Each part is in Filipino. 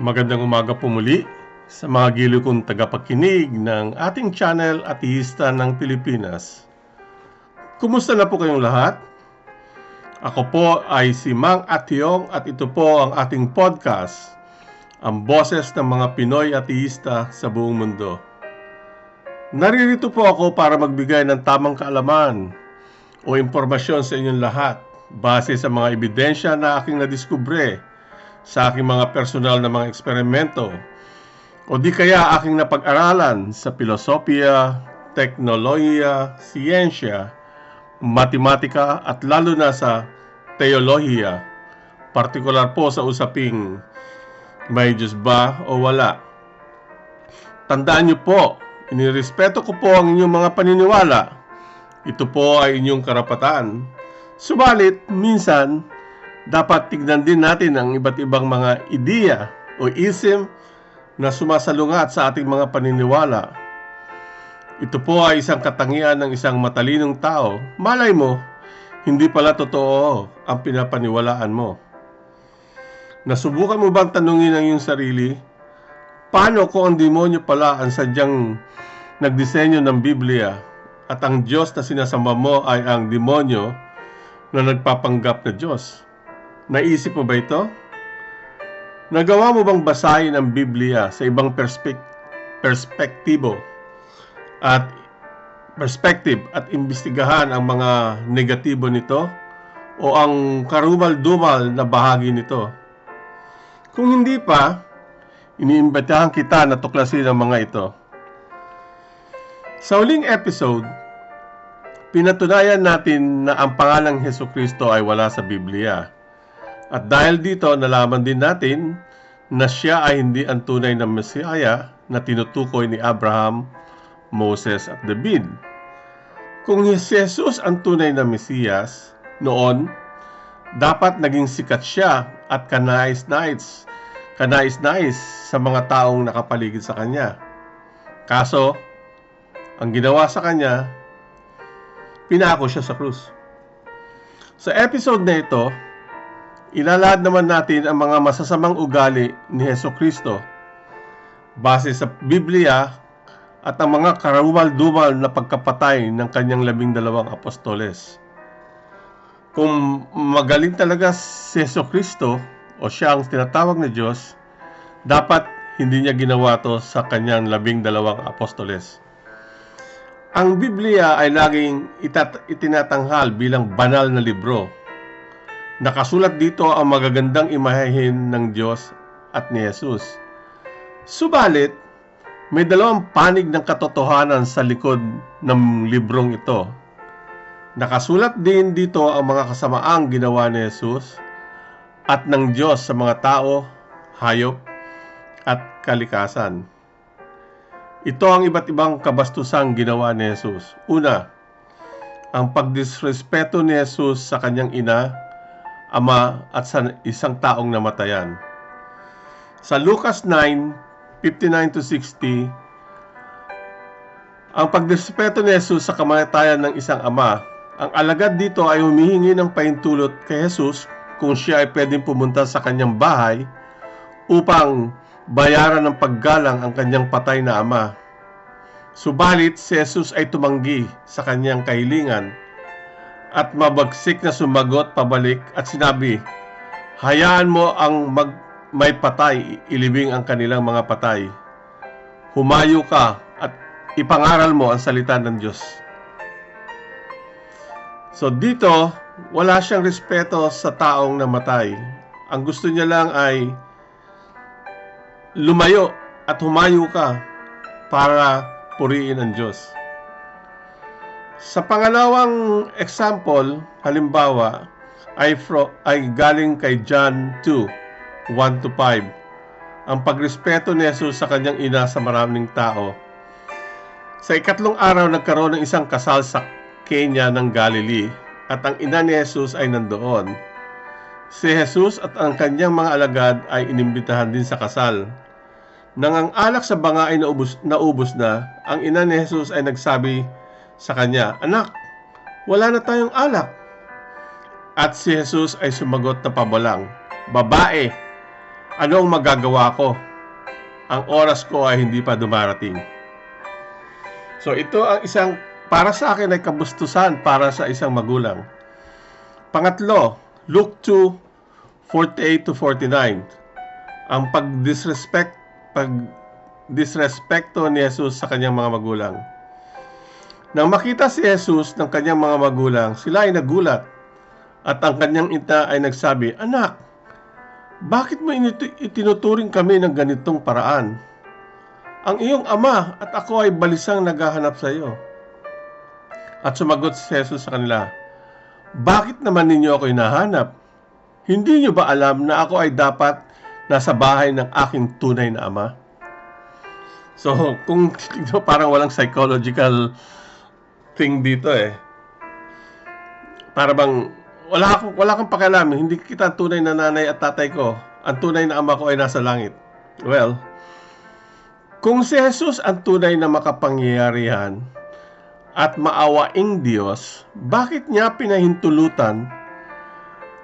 Magandang umaga po muli sa mga gilo kong tagapakinig ng ating channel Atihista ng Pilipinas. Kumusta na po kayong lahat? Ako po ay si Mang Atyong at ito po ang ating podcast, ang boses ng mga Pinoy Atihista sa buong mundo. Naririto po ako para magbigay ng tamang kaalaman o impormasyon sa inyong lahat base sa mga ebidensya na aking nadiskubre sa aking mga personal na mga eksperimento o di kaya aking napag-aralan sa filosofiya, teknolohiya, siyensya, matematika at lalo na sa teolohiya, partikular po sa usaping may Diyos ba o wala. Tandaan niyo po, inirespeto ko po ang inyong mga paniniwala. Ito po ay inyong karapatan. Subalit, minsan, dapat tignan din natin ang iba't ibang mga ideya o ism na sumasalungat sa ating mga paniniwala. Ito po ay isang katangian ng isang matalinong tao. Malay mo, hindi pala totoo ang pinapaniwalaan mo. Nasubukan mo bang tanungin ang iyong sarili, paano kung ang demonyo pala ang sadyang nagdisenyo ng Biblia at ang Diyos na sinasamba mo ay ang demonyo na nagpapanggap na Diyos? Naisip mo ba ito? Nagawa mo bang basahin ang Biblia sa ibang perspek- perspektibo at perspective at imbestigahan ang mga negatibo nito o ang karumal-dumal na bahagi nito? Kung hindi pa, iniimbitahan kita na tuklasin ang mga ito. Sa uling episode, pinatunayan natin na ang pangalang Heso Kristo ay wala sa Biblia. At dahil dito, nalaman din natin na siya ay hindi ang tunay na Mesiyaya na tinutukoy ni Abraham, Moses at David. Kung si Jesus ang tunay na Mesiyas, noon, dapat naging sikat siya at kanais-nais, kanais-nais sa mga taong nakapaligid sa kanya. Kaso, ang ginawa sa kanya, pinako siya sa krus. Sa episode na ito, ilalahad naman natin ang mga masasamang ugali ni Heso Kristo base sa Biblia at ang mga karumal-dumal na pagkapatay ng kanyang labing dalawang apostoles. Kung magaling talaga si Heso Kristo o siya ang tinatawag na Diyos, dapat hindi niya ginawa to sa kanyang labing dalawang apostoles. Ang Biblia ay laging itat- itinatanghal bilang banal na libro Nakasulat dito ang magagandang imahehin ng Diyos at ni Jesus. Subalit, may dalawang panig ng katotohanan sa likod ng librong ito. Nakasulat din dito ang mga kasamaang ginawa ni Jesus at ng Diyos sa mga tao, hayop, at kalikasan. Ito ang iba't ibang kabastusang ginawa ni Jesus. Una, ang pagdisrespeto ni Jesus sa kanyang ina ama at sa isang taong namatayan. Sa Lucas 9:59 to 60, ang pagdispeto ni Jesus sa kamatayan ng isang ama, ang alagad dito ay humihingi ng paintulot kay Jesus kung siya ay pwedeng pumunta sa kanyang bahay upang bayaran ng paggalang ang kanyang patay na ama. Subalit si Jesus ay tumanggi sa kanyang kahilingan at mabagsik na sumagot pabalik at sinabi, Hayaan mo ang mag may patay, ilibing ang kanilang mga patay. Humayo ka at ipangaral mo ang salita ng Diyos. So dito, wala siyang respeto sa taong namatay. Ang gusto niya lang ay lumayo at humayo ka para puriin ang Diyos. Sa pangalawang example, halimbawa, ay, fro, ay galing kay John 2, 1 to 5. Ang pagrespeto ni Jesus sa kanyang ina sa maraming tao. Sa ikatlong araw, nagkaroon ng isang kasal sa Kenya ng Galilee at ang ina ni Jesus ay nandoon. Si Jesus at ang kanyang mga alagad ay inimbitahan din sa kasal. Nang ang alak sa banga ay naubos, naubos na, ang ina ni Jesus ay nagsabi sa kanya, Anak, wala na tayong alak. At si Jesus ay sumagot na pabalang, Babae, anong magagawa ko? Ang oras ko ay hindi pa dumarating. So ito ang isang, para sa akin ay kabustusan para sa isang magulang. Pangatlo, Luke 2, 48 to 49. Ang pag-disrespect, pag-disrespecto ni Jesus sa kanyang mga magulang. Nang makita si Jesus ng kanyang mga magulang, sila ay nagulat. At ang kanyang ina ay nagsabi, Anak, bakit mo itinuturing kami ng ganitong paraan? Ang iyong ama at ako ay balisang naghahanap sa iyo. At sumagot si Jesus sa kanila, Bakit naman ninyo ako hinahanap? Hindi niyo ba alam na ako ay dapat nasa bahay ng aking tunay na ama? So, kung parang walang psychological thing dito eh. Para bang wala akong wala kang pakialam, hindi kita tunay na nanay at tatay ko. Ang tunay na ama ko ay nasa langit. Well, kung si Jesus ang tunay na makapangyarihan at maawaing Diyos, bakit niya pinahintulutan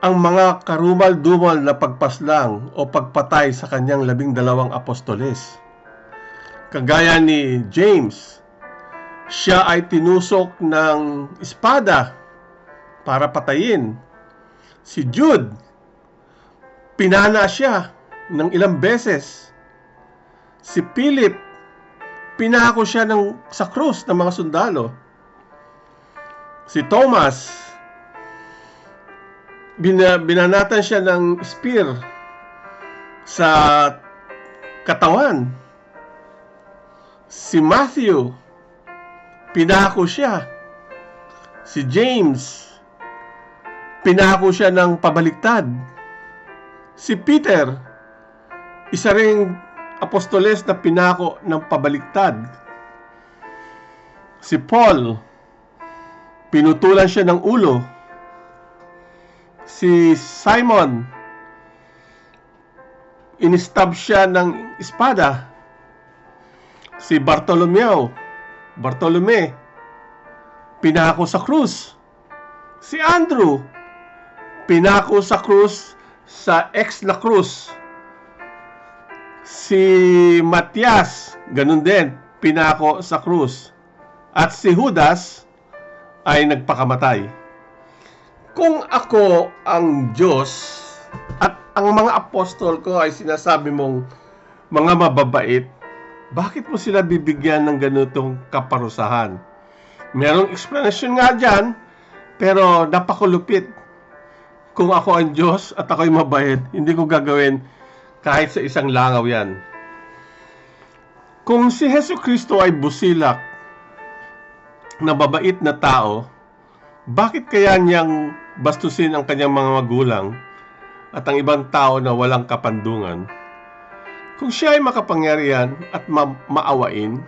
ang mga karumal-dumal na pagpaslang o pagpatay sa kanyang labing dalawang apostoles? Kagaya ni James, siya ay tinusok ng espada para patayin. Si Jude, pinana siya ng ilang beses. Si Philip, pinako siya ng, sa krus ng mga sundalo. Si Thomas, bina, binanatan siya ng spear sa katawan. Si Matthew, pinako siya. Si James, pinako siya ng pabaliktad. Si Peter, isa ring apostoles na pinako ng pabaliktad. Si Paul, pinutulan siya ng ulo. Si Simon, inistab siya ng espada. Si Bartolomeo, Bartolome, pinako sa krus. Si Andrew, pinako sa krus sa ex na krus. Si Matias, ganun din, pinako sa krus. At si Judas ay nagpakamatay. Kung ako ang Diyos at ang mga apostol ko ay sinasabi mong mga mababait, bakit mo sila bibigyan ng ganitong kaparusahan? Merong explanation nga dyan, pero napakulupit. Kung ako ang Diyos at ako'y mabait, hindi ko gagawin kahit sa isang langaw yan. Kung si Heso Kristo ay busilak na babait na tao, bakit kaya niyang bastusin ang kanyang mga magulang at ang ibang tao na walang kapandungan? Kung siya ay makapangyarihan at ma- maawain,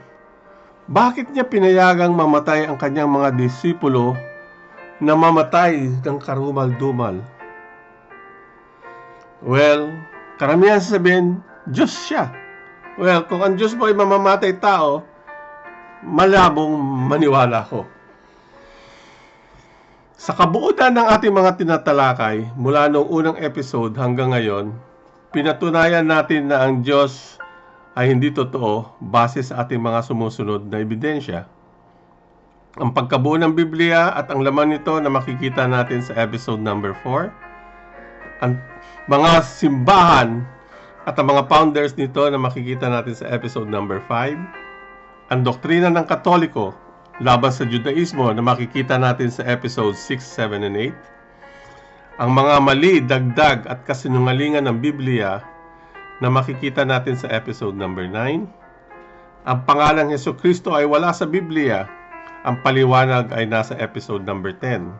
bakit niya pinayagang mamatay ang kanyang mga disipulo na mamatay ng karumal-dumal? Well, karamihan sabihin, Diyos siya. Well, kung ang Diyos mo ay mamamatay tao, malabong maniwala ko. Sa kabuutan ng ating mga tinatalakay, mula noong unang episode hanggang ngayon, pinatunayan natin na ang Diyos ay hindi totoo base sa ating mga sumusunod na ebidensya. Ang pagkabuo ng Biblia at ang laman nito na makikita natin sa episode number 4. Ang mga simbahan at ang mga founders nito na makikita natin sa episode number 5. Ang doktrina ng Katoliko laban sa Judaismo na makikita natin sa episode 6, 7, and 8. Ang mga mali, dagdag at kasinungalingan ng Biblia na makikita natin sa episode number 9. Ang pangalang Heso Kristo ay wala sa Biblia. Ang paliwanag ay nasa episode number 10.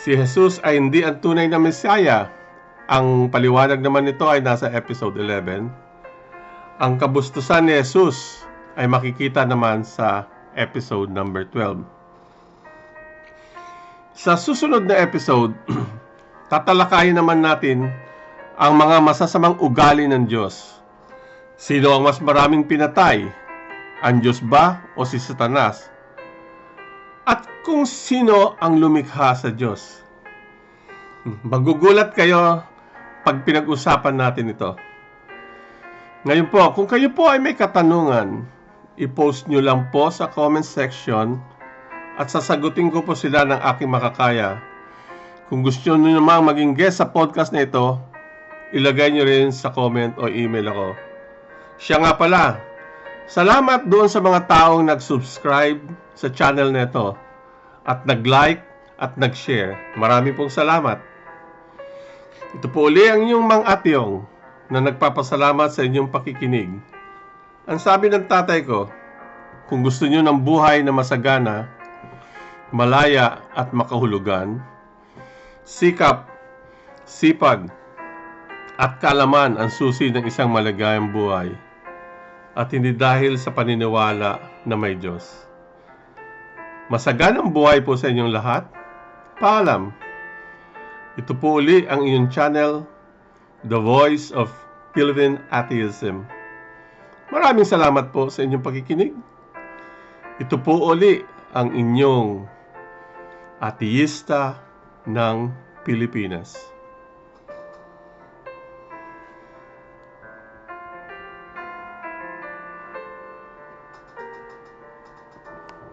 Si Jesus ay hindi ang tunay na Messiah. Ang paliwanag naman nito ay nasa episode 11. Ang kabustusan ni Jesus ay makikita naman sa episode number 12. Sa susunod na episode, tatalakayin naman natin ang mga masasamang ugali ng Diyos. Sino ang mas maraming pinatay? Ang Diyos ba o si Satanas? At kung sino ang lumikha sa Diyos? Magugulat kayo pag pinag-usapan natin ito. Ngayon po, kung kayo po ay may katanungan, i-post nyo lang po sa comment section at sasagutin ko po sila ng aking makakaya. Kung gusto nyo namang maging guest sa podcast na ito, ilagay nyo rin sa comment o email ako. Siya nga pala, salamat doon sa mga taong nag-subscribe sa channel na ito at nag-like at nag-share. Marami pong salamat. Ito po uli ang inyong Mang Atyong na nagpapasalamat sa inyong pakikinig. Ang sabi ng tatay ko, kung gusto nyo ng buhay na masagana, malaya at makahulugan, sikap, sipag, at kalaman ang susi ng isang maligayang buhay at hindi dahil sa paniniwala na may Diyos. Masaganang buhay po sa inyong lahat. Paalam. Ito po uli ang inyong channel, The Voice of Philippine Atheism. Maraming salamat po sa inyong pakikinig. Ito po uli ang inyong ateista ng Pilipinas.